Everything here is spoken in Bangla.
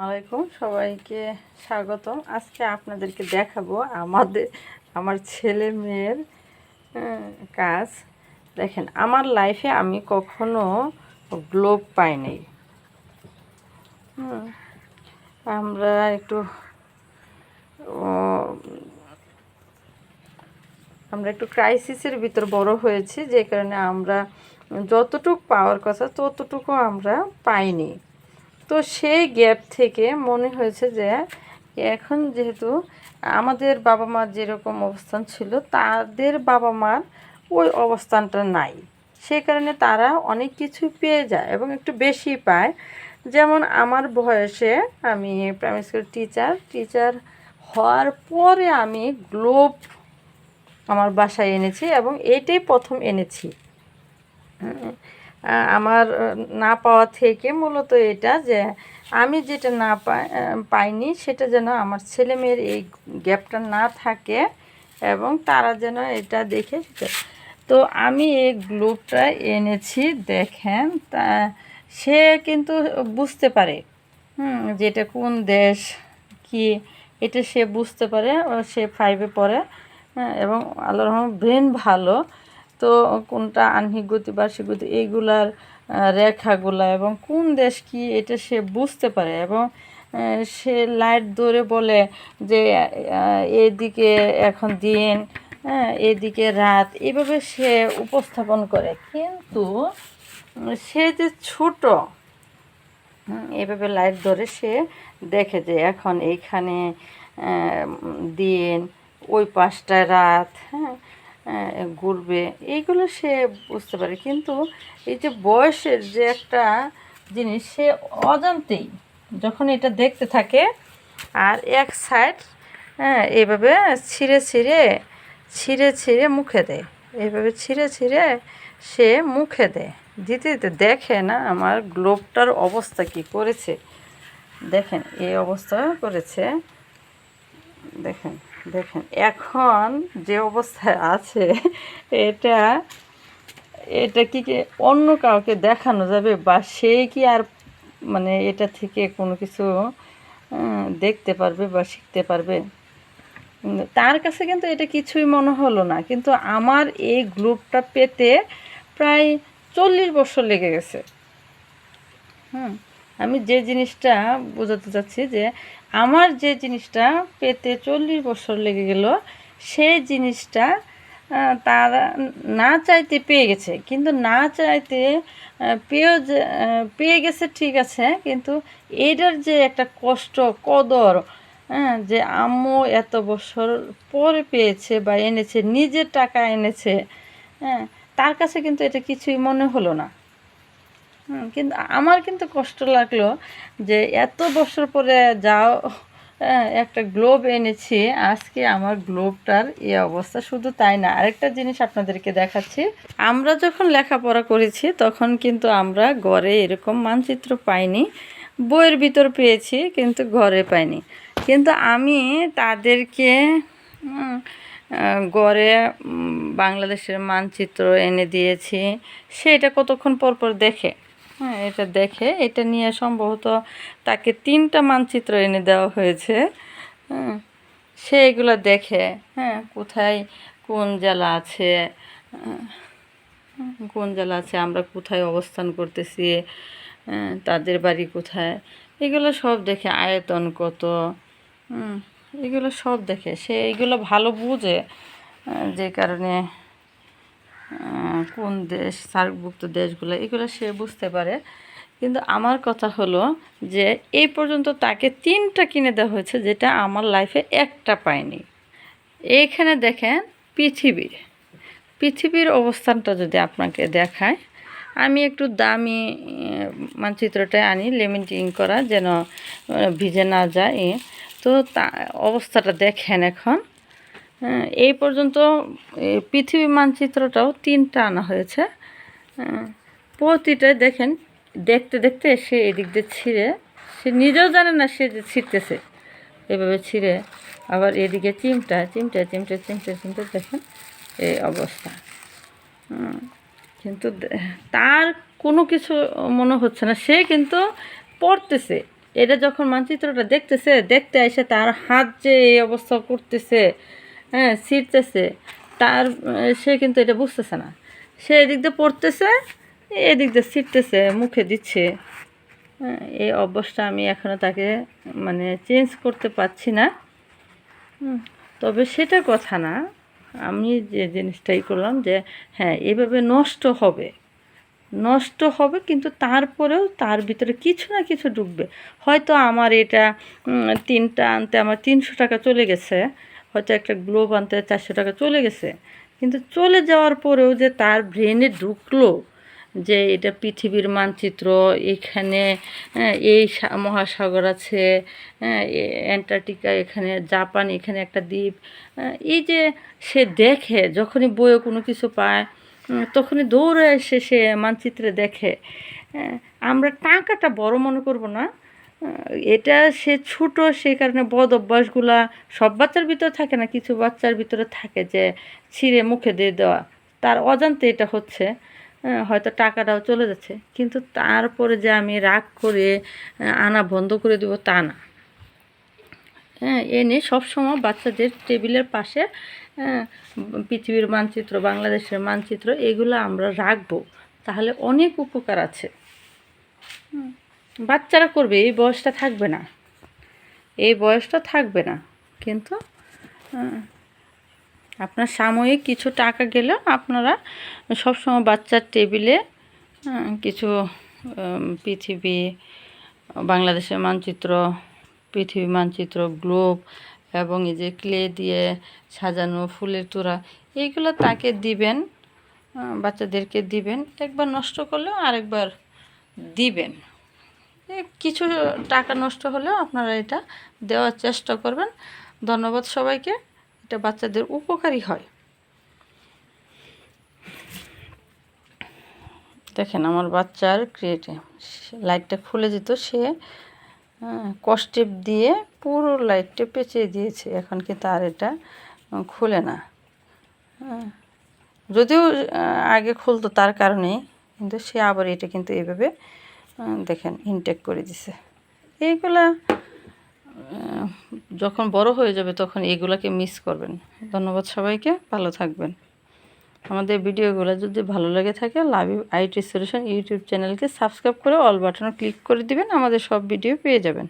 আলাইকুম, সবাইকে স্বাগতম। আজকে আপনাদেরকে দেখাবো আমাদের, আমার ছেলে মেয়ের কাজ। দেখেন, আমার লাইফে আমি কখনো গ্লোব পাই নাই। আমরা একটু আমরা একটু ক্রাইসিসের ভিতর বড় হয়েছি, যে কারণে আমরা যতটুক পাওয়ার কথা ততটুকু আমরা পাইনি। তো সেই গ্যাপ থেকে মনে হয়েছে যে এখন যেহেতু আমাদের বাবা মার যেরকম অবস্থান ছিল, তাদের বাবা মার ওই অবস্থানটা নাই। সেই কারণে তারা অনেক কিছু পেয়ে যায় এবং একটু বেশি পায়। যেমন আমার বয়সে আমি প্রাইমারি স্কুল টিচার টিচার হওয়ার পরে আমি গ্লোব আমার বাসায় এনেছি এবং এটাই প্রথম এনেছি। আমার না পাওয়া থেকে মূলত এটা যে আমি যেটা না পাই পাইনি সেটা যেন আমার ছেলে মেয়ের এই গ্যাপটা না থাকে এবং তারা যেন এটা দেখে তো আমি এই গ্লুবটা এনেছি দেখেন তা সে কিন্তু বুঝতে পারে হুম যেটা কোন দেশ কি এটা সে বুঝতে পারে সে ফাইভে পড়ে হ্যাঁ, এবং আল্লাহ রহমান ব্রেন ভালো তো কোনটা আহ্নিক গতি, বার্ষিক গতি এইগুলার রেখাগুলা এবং কোন দেশ কি এটা সে বুঝতে পারে এবং সে লাইট ধরে বলে যে এদিকে এখন দিন হ্যাঁ এদিকে রাত, এভাবে সে উপস্থাপন করে। কিন্তু সে যে ছোট এভাবে লাইট ধরে সে দেখে যে এখন এইখানে দিন, ওই পাঁচটায় রাত হ্যাঁ ঘুরবে, এইগুলো সে বুঝতে পারে। কিন্তু এই যে বয়সের যে একটা জিনিস, সে অজান্তেই যখন এটা দেখতে থাকে আর এক সাইড হ্যাঁ এইভাবে ছিঁড়ে ছিঁড়ে ছিঁড়ে ছিঁড়ে মুখে দেয়। এইভাবে ছিঁড়ে ছিঁড়ে সে মুখে দেয়। দিতে দিতে দেখে না আমার গ্লোবটার অবস্থা কি করেছে। দেখেন, এই অবস্থা করেছে। দেখেন। দেখেন, এখন যে অবস্থায় আছে, এটা এটা কি কি অন্য কাউকে দেখানো যাবে বা সে কি আর মানে এটা থেকে কোনো কিছু দেখতে পারবে বা শিখতে পারবে? তার কাছে কিন্তু এটা কিছুই মনে হলো না, কিন্তু আমার এই গ্রুপটা পেতে প্রায় চল্লিশ বছর লেগে গেছে। হুম। আমি যে জিনিসটা বোঝাতে চাচ্ছি যে আমার যে জিনিসটা পেতে চল্লিশ বছর লেগে গেল, সেই জিনিসটা তারা না চাইতে পেয়ে গেছে। কিন্তু না চাইতে পেয়েও যে পেয়ে গেছে ঠিক আছে, কিন্তু এটার যে একটা কষ্ট, কদর হ্যাঁ যে আম্মু এত বছর পরে পেয়েছে বা এনেছে, নিজের টাকা এনেছে হ্যাঁ তার কাছে কিন্তু এটা কিছুই মনে হলো না। কিন্তু আমার কিন্তু কষ্ট লাগল যে এত বছর পরে যাও হ্যাঁ, একটা গ্লোব এনেছি আজকে আমার গ্লোবটার এই অবস্থা শুধু তাই না আরেকটা জিনিস আপনাদেরকে দেখাচ্ছি। আমরা যখন লেখাপড়া করেছি তখন কিন্তু আমরা ঘরে এরকম মানচিত্র পাইনি বইয়ের ভিতর পেয়েছি কিন্তু ঘরে পাইনি। কিন্তু আমি তাদেরকে গড়ে বাংলাদেশের মানচিত্র এনে দিয়েছি সেটা কতক্ষণ পর পর দেখে। হ্যাঁ এটা দেখে। এটা নিয়ে সম্ভবত তাকে তিনটা মানচিত্র এনে দেওয়া হয়েছে। হ্যাঁ সে এগুলো দেখে হ্যাঁ কোথায় কোন জেলা আছে কোন জেলা আছে আমরা কোথায় অবস্থান করতেছি হ্যাঁ, তাদের বাড়ি কোথায় এগুলো সব দেখে আয়তন কত এগুলো সব দেখে। সে এগুলো ভালো বুঝে যে কারণে কোন দেশ, সার্কভুক্ত দেশগুলো, এগুলো সে বুঝতে পারে। কিন্তু আমার কথা হলো যে, এই পর্যন্ত তাকে তিনটা কিনে দেওয়া হয়েছে যেটা আমার লাইফে একটা পাইনি। এইখানে দেখেন পৃথিবী। পৃথিবীর অবস্থানটা যদি আপনাকে দেখায়, আমি একটু দামি মানচিত্রটা আনি লেমিটিং করা, যেন ভিজে না যায়। তো তা, অবস্থাটা দেখেন এখন। এই পর্যন্ত পৃথিবী মানচিত্রটাও তিনটা আনা হয়েছে। হ্যাঁ, প্রতিটাই দেখেন দেখতে দেখতে সে এদিক দিয়ে ছিঁড়ে সে নিজেও জানে না সে যে ছিঁড়তেছে। এভাবে ছিঁড়ে আবার এদিকে চিমটা চিমটে চিমটে চিমটে চিমটে দেখেন এই অবস্থা। কিন্তু তার কোনো কিছু মনে হচ্ছে না। সে কিন্তু পড়তেছে। এটা যখন মানচিত্রটা দেখতেছে দেখতে এসে তার হাত যে এই অবস্থা করতেছে হ্যাঁ ছিঁড়তেছে। তার সে কিন্তু এটা বুঝতেছে না। সে এদিক দিয়ে পড়তেছে এদিক দিয়ে ছিটতেছে মুখে দিচ্ছে। হ্যাঁ, এই অভ্যাসটা আমি এখনও তাকে মানে চেঞ্জ করতে পারছি না। তবে সেটা কথা না। আমি যে জিনিসটাই করলাম যে হ্যাঁ এভাবে নষ্ট হবে। নষ্ট হবে কিন্তু তারপরেও তার ভিতরে কিছু না কিছু ঢুকবে হয়তো আমার এটা তিনটা আনতে আমার তিনশো টাকা চলে গেছে। হয়তো একটা গ্লোব আনতে চারশো টাকা চলে গেছে। কিন্তু চলে যাওয়ার পরেও যে তার ব্রেনে ঢুকলো যে এটা পৃথিবীর মানচিত্র এখানে হ্যাঁ, এই মহাসাগর আছে হ্যাঁ, অ্যান্টার্কটিকা এখানে জাপান এখানে একটা দ্বীপ হ্যাঁ, এই যে সে দেখে যখনই বইয়ে কোনো কিছু পায় তখনই দৌড়ে এসে সে মানচিত্রে দেখে আমরা টাকাটা বড় মনে করব না। এটা সে ছোট সে কারণে বদ অভ্যাসগুলা সব বাচ্চার ভিতরে থাকে না কিছু বাচ্চার ভিতরে থাকে যে ছিঁড়ে মুখে দিয়ে দেওয়া। তার অজান্তে এটা হচ্ছে হ্যাঁ, হয়তো টাকাটাও চলে যাচ্ছে। কিন্তু তারপরে যে আমি রাগ করে আনা বন্ধ করে দেবো তা না। হ্যাঁ এনে সবসময় বাচ্চাদের টেবিলের পাশে হ্যাঁ, পৃথিবীর মানচিত্র বাংলাদেশের মানচিত্র এগুলো আমরা রাখব। তাহলে অনেক উপকার আছে। হুম, বাচ্চারা করবে, এই বয়সটা থাকবে না। এই বয়সটা থাকবে না। কিন্তু আপনার সাময়িক কিছু টাকা গেলেও আপনারা সবসময় বাচ্চার টেবিলে কিছু পৃথিবী, বাংলাদেশের মানচিত্র, পৃথিবী মানচিত্র, গ্লোব এবং এই যে ক্লে দিয়ে সাজানো ফুলের তোড়া এইগুলো তাকে দিবেন বাচ্চাদেরকে দিবেন। একবার নষ্ট করলেও আরেকবার দিবেন। কিছু টাকা নষ্ট হলেও আপনারা এটা দেওয়ার চেষ্টা করবেন। ধন্যবাদ সবাইকে। এটা বাচ্চাদের উপকারী হয়। দেখেন আমার বাচ্চার ক্রিয়েটে লাইটটা খুলে যেত। সে কষ্টেপ দিয়ে পুরো লাইটটা পেঁচিয়ে দিয়েছে। এখন কি তার এটা খুলে না। হ্যাঁ, যদিও আগে খুলতো তার কারণেই কিন্তু সে আবার এটা কিন্তু এভাবে দেখেন ইনটেক করে দিছে। এইগুলা যখন বড় হয়ে যাবে তখন এগুলাকে মিস করবেন। ধন্যবাদ সবাইকে, ভালো থাকবেন। আমাদের ভিডিওগুলো যদি ভালো লেগে থাকে love U I T solution YouTube চ্যানেলকে সাবস্ক্রাইব করে অল বাটনে ক্লিক করে দিবেন, আমাদের সব ভিডিও পেয়ে যাবেন।